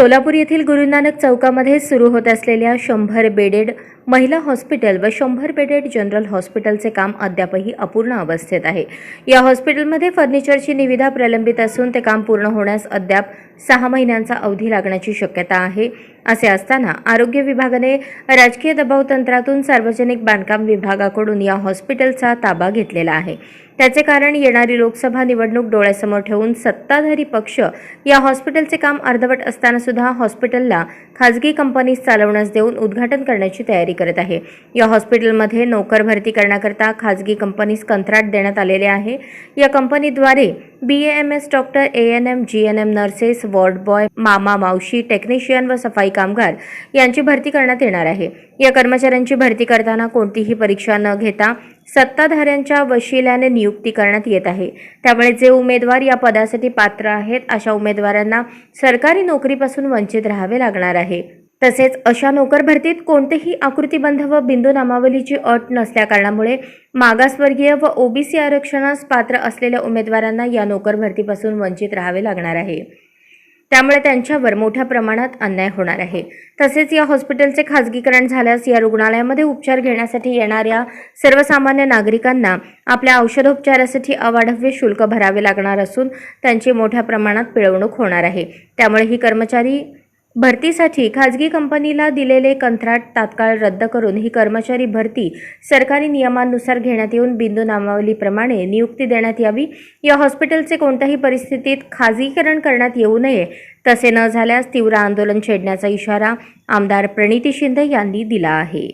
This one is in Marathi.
सोलापूर येथील गुरुनानक चौकामध्ये सुरू होत असलेल्या शंभर बेडेड महिला हॉस्पिटल व शंभर बेडेड जनरल हॉस्पिटलचे काम अद्यापही अपूर्ण अवस्थेत आहे. या हॉस्पिटलमध्ये फर्निचरची निविदा प्रलंबित असून ते काम पूर्ण होण्यास अद्याप सहा महिन्यांचा अवधी लागण्याची शक्यता आहे असे असताना आरोग्य विभागाने राजकीय दबाव तंत्रातून सार्वजनिक बांधकाम विभागाकडून या हॉस्पिटलचा ताबा घेतलेला आहे. त्याचे कारण येणारी लोकसभा निवडणूक डोळ्यासमोर ठेवून सत्ताधारी पक्ष या हॉस्पिटलचे काम अर्धवट असताना सुद्धा हॉस्पिटलला खाजगी कंपनीस चालवण्यास देऊन उद्घाटन करण्याची तयारी करत आहे. या हॉस्पिटलमध्ये नोकर भरती करण्याकरता खाजगी कंपनीस कंत्राट देण्यात आलेले आहे. या कंपनीद्वारे B M S doctor A N M G N M nurses ward boy मामा मावशी टेक्निशियन व सफाई कामगार यांची भरती करण्यात येणार आहे. या कर्मचाऱ्यांची भरती करताना कोणतीही परीक्षा न घेता सत्ताधाऱ्यांच्या वशिल्याने नियुक्ती करण्यात येत आहे. त्यामुळे जे उमेदवार या पदासाठी पात्र आहेत अशा उमेदवारांना सरकारी नोकरीपासून वंचित राहावे लागणार आहे. तसेच अशा नोकर भरतीत कोणतेही आकृतीबंध व बिंदू नामावलीची अट नसल्याकारणामुळे मागासवर्गीय व ओबीसी आरक्षणास पात्र असलेल्या उमेदवारांना या नोकर भरतीपासून वंचित राहावे लागणार आहे. त्यामुळे त्यांच्यावर मोठ्या प्रमाणात अन्याय होणार आहे. तसेच या हॉस्पिटलचे खाजगीकरण झाल्यास या रुग्णालयामध्ये उपचार घेण्यासाठी येणाऱ्या सर्वसामान्य नागरिकांना आपल्या औषधोपचारासाठी अवाढव्य शुल्क भरावे लागणार असून त्यांची मोठ्या प्रमाणात पिळवणूक होणार आहे. त्यामुळे ही कर्मचारी भरतीसाठी खाजगी कंपनीला दिलेले कंत्राट तात्काळ रद्द करून ही कर्मचारी भरती सरकारी नियमांनुसार घेण्यात येऊन बिंदू नामावलीप्रमाणे नियुक्ती देण्यात यावी. या हॉस्पिटलचे कोणत्याही परिस्थितीत खाजगीकरण करण्यात येऊ नये तसे न झाल्यास तीव्र आंदोलन छेडण्याचा इशारा आमदार प्रणिती शिंदे यांनी दिला आहे.